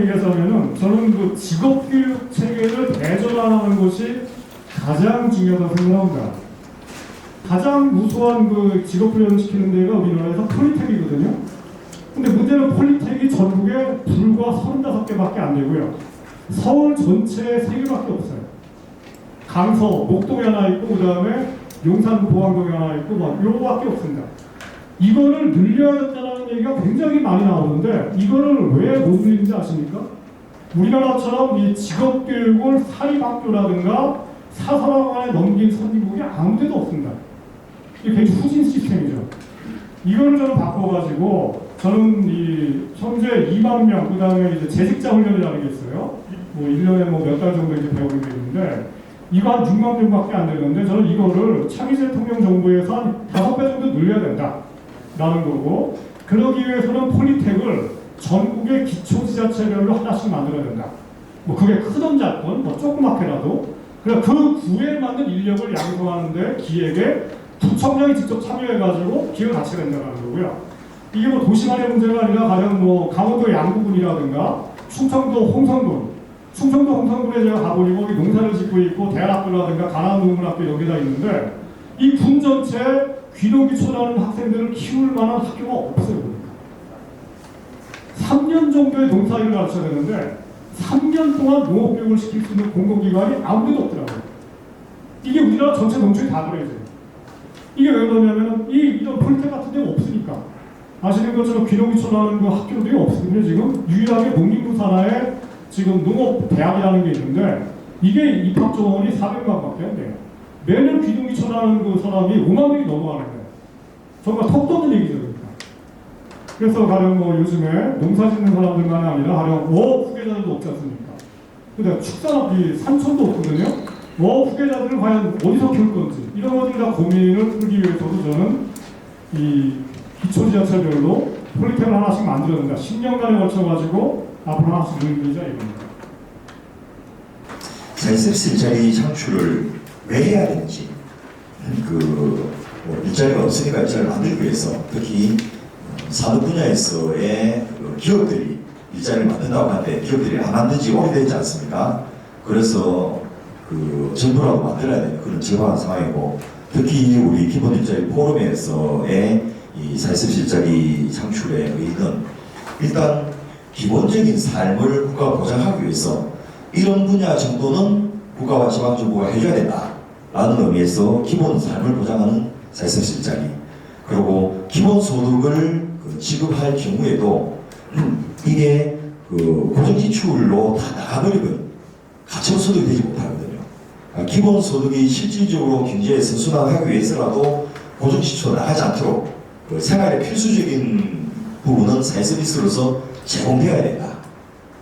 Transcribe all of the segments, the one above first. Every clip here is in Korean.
얘기하자면은 저는 그 직업 교육 체계를 대전환하는 것이 가장 중요하다고 생각합니다. 가장 무수한 그 직업 훈련 시키는 데가 우리나라에서 폴리텍이거든요. 근데 문제는 폴리텍이 전국에 불과 35개밖에 안 되고요. 서울 전체에 3개밖에 없어요. 강서, 목동에 하나 있고 그 다음에 용산 보안동에 하나 있고 막 요거밖에 없습니다. 이거를 늘려야 된다는 얘기가 굉장히 많이 나오는데 이거를 왜 못 늘리는지 아십니까? 우리나라처럼 이 직업교육을 사립학교라든가 사설학원에 넘긴 선진국이 아무 데도 없습니다. 이게 후진 시스템이죠. 이거를 저는 바꿔가지고 저는 이 현재 2만 명, 그 다음에 이제 재직자 훈련이라는 게 있어요. 뭐 1년에 뭐 몇 달 정도 이제 배우게 되는데 이거 한 6만 명밖에 안 되는데 저는 이거를 차기 대통령 정부에서 한 5배 정도 늘려야 된다. 라는 거고 그러기 위해서는 폴리텍을 전국의 기초지자체별로 하나씩 만들어야 된다. 뭐 그게 크든 작든 뭐 조그맣게라도 그래 그 구에 맞는 인력을 양성하는데 기획에 구청장이 직접 참여해가지고 기획을 같이 된다는 거고요. 이게 뭐 도시만의 문제가 아니라 가령 뭐 강원도 양구군이라든가 충청도 홍성군, 충청도 홍성군에 제가 가보니 거기 농사를 짓고 있고 대학교라든가 가남농문학교 여기다 있는데 이 군 전체 에 귀농귀촌하는 학생들을 키울 만한 학교가 없어요. 보니까. 3년 정도의 농사일을 가르쳐야 되는데 3년 동안 농업교육을 시킬 수 있는 공공기관이 아무데도 없더라고요. 이게 우리나라 전체 농촌이 다 그래요. 지금. 이게 왜 그러냐면 이 이런 폴텍 같은 데가 없으니까 아시는 것처럼 귀농귀촌하는 그 학교들이 없거든요. 지금 유일하게 농림부 산하에 지금 농업대학이라는 게 있는데 이게 입학 정원이 400만밖에 안 돼요. 매년 귀농귀촌하는 그 사람이 5만 명이 넘어가는. 정말 턱도 없는 얘기죠. 그래서 가령 뭐 요즘에 농사 짓는 사람들만 아니라 가령 어업 후계자들도 없지 않습니까? 근데 축산업이 산촌도 없거든요. 어업 후계자들을 과연 어디서 키울 건지 이런 것들 다 고민을 풀기 위해서도 저는 이 기초지자체별로 폴리텍을 하나씩 만들어야 된다. 10년간에 걸쳐가지고 앞으로 하나씩 늘리자 이겁니다. 사회서비스 일자리 창출을 왜 해야 되는지 그 뭐 일자리가 없으니까 일자리를 만들기 위해서 특히 산업 분야에서의 그 기업들이 일자리를 만든다고 하는데 기업들이 안 만든 지 오래되지 않습니까? 그래서 그 정부라도 만들어야 되는 그런 절박한 상황이고 특히 우리 기본 일자리 포럼에서의 이 사회서비스 일자리 창출의 의의는 일단 기본적인 삶을 국가가 보장하기 위해서 이런 분야 정도는 국가와 지방정부가 해줘야 된다라는 의미에서 기본 삶을 보장하는 일자리 그리고 기본 소득을 그 지급할 경우에도 음, 이게 그 고정 지출로 다 나가버리면 가처분 소득이 되지 못하거든요. 아, 기본 소득이 실질적으로 경제에 선순환하기 위해서라도 고정 지출로 나가지 않도록 그 생활의 필수적인 부분은 사회서비스로서 제공되어야 된다.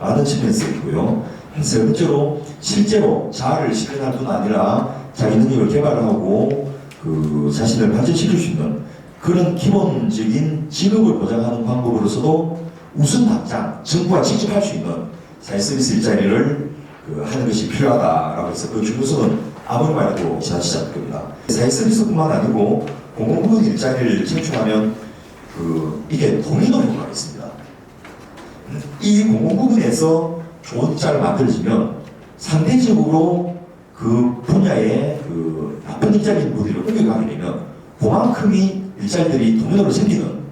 라는 측면에서 있고요. 세 번째로 실제로 자아를 실현할 뿐 아니라 자기 능력을 개발하고 그 자신을 발전시킬 수 있는 그런 기본적인 직업을 보장하는 방법으로서도 우선 당장 정부가 직접 할 수 있는 사회서비스 일자리를 그 하는 것이 필요하다라고 해서 그 중요성은 아무리 말해도 지나치지 않을 겁니다. 사회서비스뿐만 아니고 공공부문 일자리를 창출하면 그 이게 도미노 효과가 있습니다. 이 공공부문에서 좋은 일자를 만들어지면 상대적으로 그 분야의 그 나쁜 일자리 인물들을 옮겨가게 되면 그만큼이 일자리들이 도면으로 생기는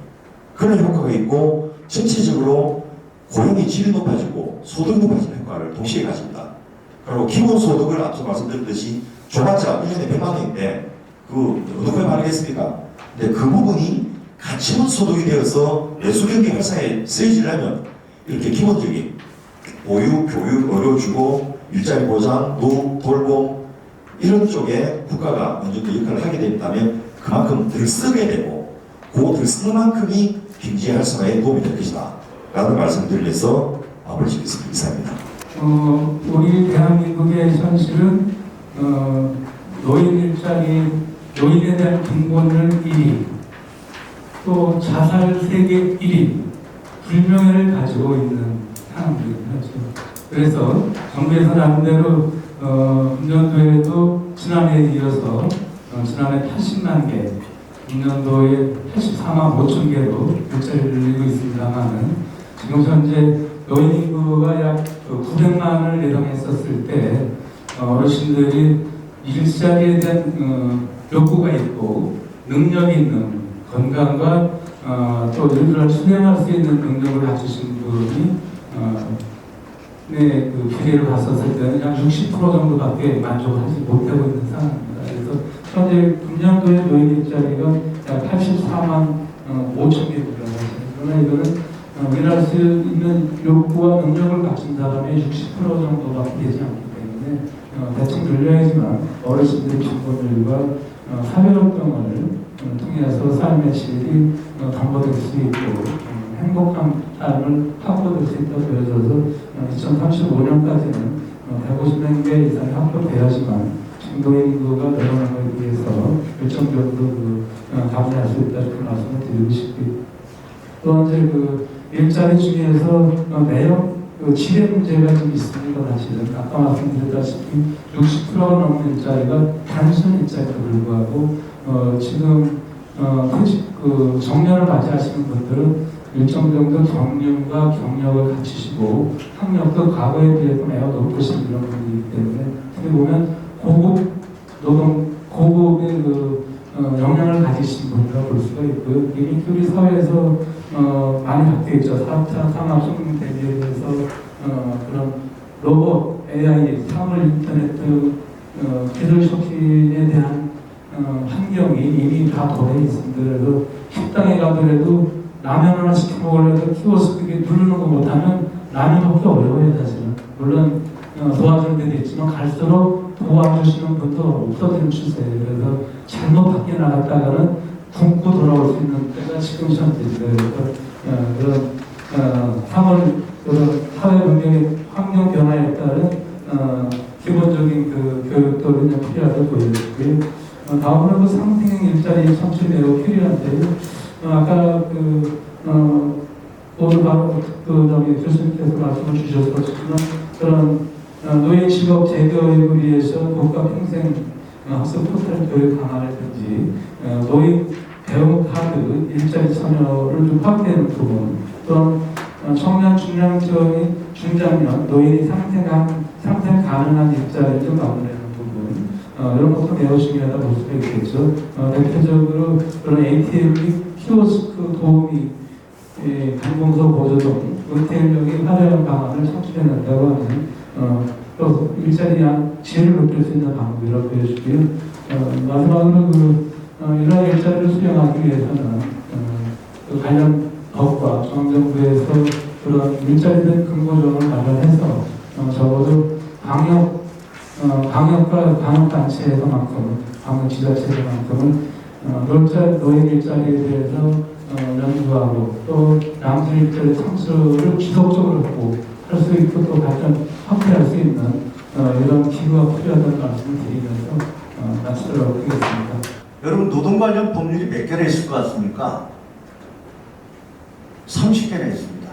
그런 효과가 있고 전체적으로 고용의 질이 높아지고 소득이 높아지는 효과를 동시에 가집니다. 그리고 기본소득을 앞서 말씀드렸듯이 줘봤자 1년에 100만 원인데 그 어떻게 말하겠습니까? 근데 그 부분이 가치분 소득이 되어서 내수경기 활성에 쓰여지려면 이렇게 기본적인 보육, 교육, 의료 주고 일자리 보장, 노, 돌봄 이런 쪽에 국가가 어느 정도 역할을 하게 된다면 그만큼 덜 쓰게 되고 그 덜 쓰는 만큼이 경제 활성화에 도움이 될 것이다 라는 말씀을 드리면서 마무리 짓겠습니다. 이상입니다. 어, 우리 대한민국의 현실은 어, 노인 일자리, 노인에 대한 빈곤율 1위, 또 자살 세계 1위, 불명예를 가지고 있는 사람들이죠. 그래서 정부에서 나름대로 어, 금년도에도 지난해에 이어서 어, 지난해 80만 개, 금년도에 84만 5천 개로 일자리를 늘리고 있습니다만은 지금 현재 노인 인구가 약 900만을 예상했었을 때 어, 어르신들이 일자리에 대한 어, 욕구가 있고 능력이 있는 건강과 어, 또 일을 수행할 수 있는 능력을 가지신 분이 어, 네, 그 비례를 봤었을 때는 약 60% 정도밖에 만족하지 못하고 있는 상황입니다. 그래서 현재 금년도의 노인 일자리가 약 84만 어, 5천 개 불과하죠. 그러나 이거는 어, 수 있는 욕구와 능력을 갖춘 사람의 60% 정도밖에 되지 않기 때문에 어, 대충 늘려야지만 어르신들의 빈곤율과 어, 사회활동을 어, 통해서 삶의 질이 어, 담보될 수 있고 어, 행복한 삶을 확보될 수 있다고 보여져서 2035년까지는 150명 개 이상이 확보돼야지만 중도인 인구가 늘어나기 위해서 일정 정도 그 어, 감내할 수 있다 이렇게 말씀을 드리고 싶고요. 또 이제 그 일자리 중에서 어, 내용 그 지배 문제가 좀 있습니다. 사실은 아까 말씀드렸다시피 60%가 넘는 일자리가 단순 일자리도 불구하고 어, 지금 어, 퇴직 그 정년을 맞이하시는 분들은 일정 정도 경륜과 경력을 갖추시고 학력도 과거에 비해서 매우 높으신 이런 분이기 때문에 어떻게 보면 고급 노동 고급의 그 어, 역량을 가지신 분이라고 볼 수가 있고요. 이미 우리 사회에서 어, 많이 바뀌어 있죠. 4차 산업혁명 대비해서 어, 그런 로봇, AI, 사물 인터넷 어, 기술 혁신에 대한 어, 환경이 이미 다 도래 있습니다. 그래서 식당에 가더라도 라면 하나 시켜 먹으려도 키워스크에 누르는 거 못하면 라면 먹기 어려워요 사실은. 물론 어, 도와주는 데도 있지만 갈수록 도와주시는 분도 없어지는 추세예요. 그래서 잘못 밖에 나갔다가는 굶고 돌아올 수 있는 때가 지금 현재입니다. 그래서 어, 그런 어, 사물 그런 사회 문명의 환경 변화에 따른 어, 기본적인 그 교육도 그냥 필요하다고 보여지고요. 어, 다음으로 그 상생 일자리 창출이 매우 필요한데요. 어, 아까 그 어, 오늘 바로 그 저기 교수님께서 말씀을 주셨었지만 그런 어, 노인 직업 재교육을 위해서 국가 평생 어, 학습 포털 교육 강화라든지 어, 노인 배움 카드 일자리 참여를 좀 확대하는 부분 또는 어, 청년 지원이 중장년 노인이 상생 가 상생 가능한 일자리를 좀 마련하는 부분 어, 이런 것도 매우 중요하다 볼 수가 있겠죠. 어, 대표적으로 그런 ATM 키오스크 도우미 예, 관공서 보조 등 은퇴인력의 화려한 방안을 창출해낸다고 하는 어, 또 일자리한 지혜를 높일 수 있는 방법이라고 보여주고요. 어, 마지막으로 그 어, 이러한 일자리를 수행하기 위해서는 어, 그 관련 법과 중앙정부에서 그런 일자리된 근거조항을 마련해서 어, 적어도 방역 어, 방역과 방역 단체에서만큼 방역 지자체에서만큼은 어, 노자 노인 일자리에 대해서 어, 연구하고 또 남들 일자리 창출을 지속적으로 하고 할 수 있고 또 발전 확대할 수 있는 어, 이런 기구가 필요하다는 말씀을 드리면서 어, 마치도록 하겠습니다. 여러분 노동 관련 법률이 몇 개나 있을 것 같습니까? 30개나 있습니다.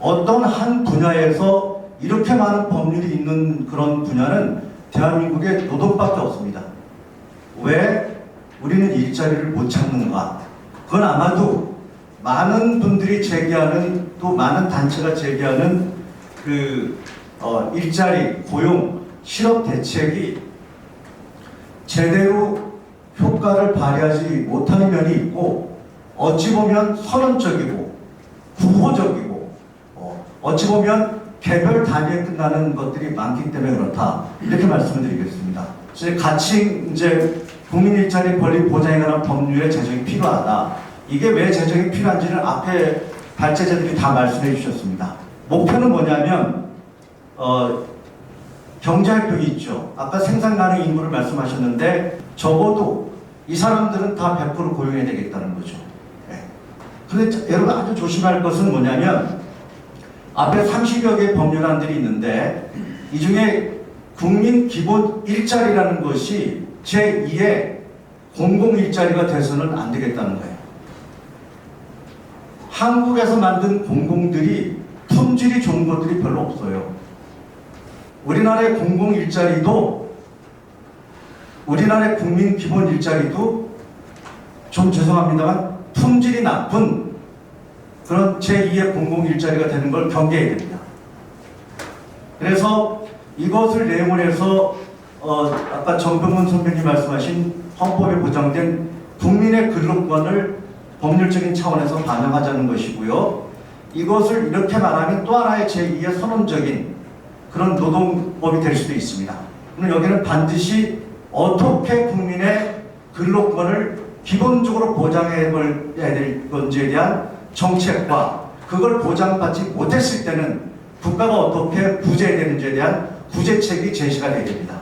어떤 한 분야에서 이렇게 많은 법률이 있는 그런 분야는 대한민국에 노동밖에 없습니다. 왜 우리는 일자리를 못 찾는가? 그건 아마도 많은 분들이 제기하는 또 많은 단체가 제기하는 그 어, 일자리, 고용, 실업 대책이 제대로 효과를 발휘하지 못하는 면이 있고 어찌 보면 선언적이고 구호적이고 어, 어찌 보면 개별 단위에 끝나는 것들이 많기 때문에 그렇다 이렇게 말씀을 드리겠습니다. 이제 같이 이제 국민 일자리 권리 보장에 관한 법률의 제정이 필요하다. 이게 왜 제정이 필요한지는 앞에 발제자들이 다 말씀해 주셨습니다. 목표는 뭐냐면 어, 경제활동이 있죠. 아까 생산 가능 인구를 말씀하셨는데 적어도 이 사람들은 다 100% 고용해야 되겠다는 거죠. 예. 근데 자- 여러분 아주 조심할 것은 뭐냐면 앞에 30여 개의 법률안들이 있는데 이 중에 국민 기본 일자리라는 것이 제2의 공공 일자리가 돼서는 안 되겠다는 거예요. 한국에서 만든 공공들이 품질이 좋은 것들이 별로 없어요. 우리나라의 공공 일자리도 우리나라의 국민 기본 일자리도 좀 죄송합니다만 품질이 나쁜 그런 제2의 공공 일자리가 되는 걸 경계해야 됩니다. 그래서 이것을 내용을 해서 어, 아까 정병훈 선배님 말씀하신 헌법에 보장된 국민의 근로권을 법률적인 차원에서 반영하자는 것이고요. 이것을 이렇게 말하면 또 하나의 제2의 선언적인 그런 노동법이 될 수도 있습니다. 그럼 여기는 반드시 어떻게 국민의 근로권을 기본적으로 보장해야 될 건지에 대한 정책과 그걸 보장받지 못했을 때는 국가가 어떻게 구제해야 되는지에 대한 구제책이 제시가 되야 됩니다.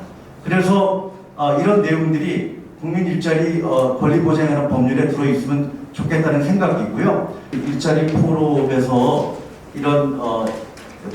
그래서 어, 이런 내용들이 국민 일자리 어, 권리 보장하는 법률에 들어있으면 좋겠다는 생각이고요. 일자리 포럼에서 이런 어,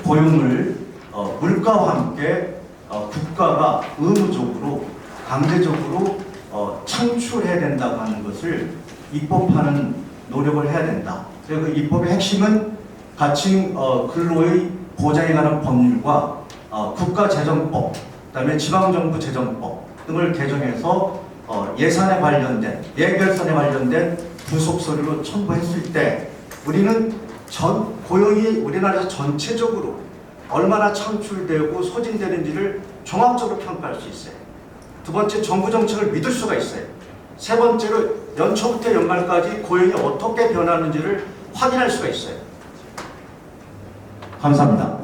고용을 어, 물가와 함께 어, 국가가 의무적으로 강제적으로 어, 창출해야 된다고 하는 것을 입법하는 노력을 해야 된다. 그리고 그 입법의 핵심은 가칭 어, 근로의 보장에 관한 법률과 어, 국가재정법, 그다음에 지방정부 재정법 등을 개정해서 어, 예산에 관련된 예결산에 관련된 부속 서류로 첨부했을 때 우리는 전 고용이 우리나라에서 전체적으로 얼마나 창출되고 소진되는지를 종합적으로 평가할 수 있어요. 두 번째 정부 정책을 믿을 수가 있어요. 세 번째로 연초부터 연말까지 고용이 어떻게 변하는지를 확인할 수가 있어요. 감사합니다.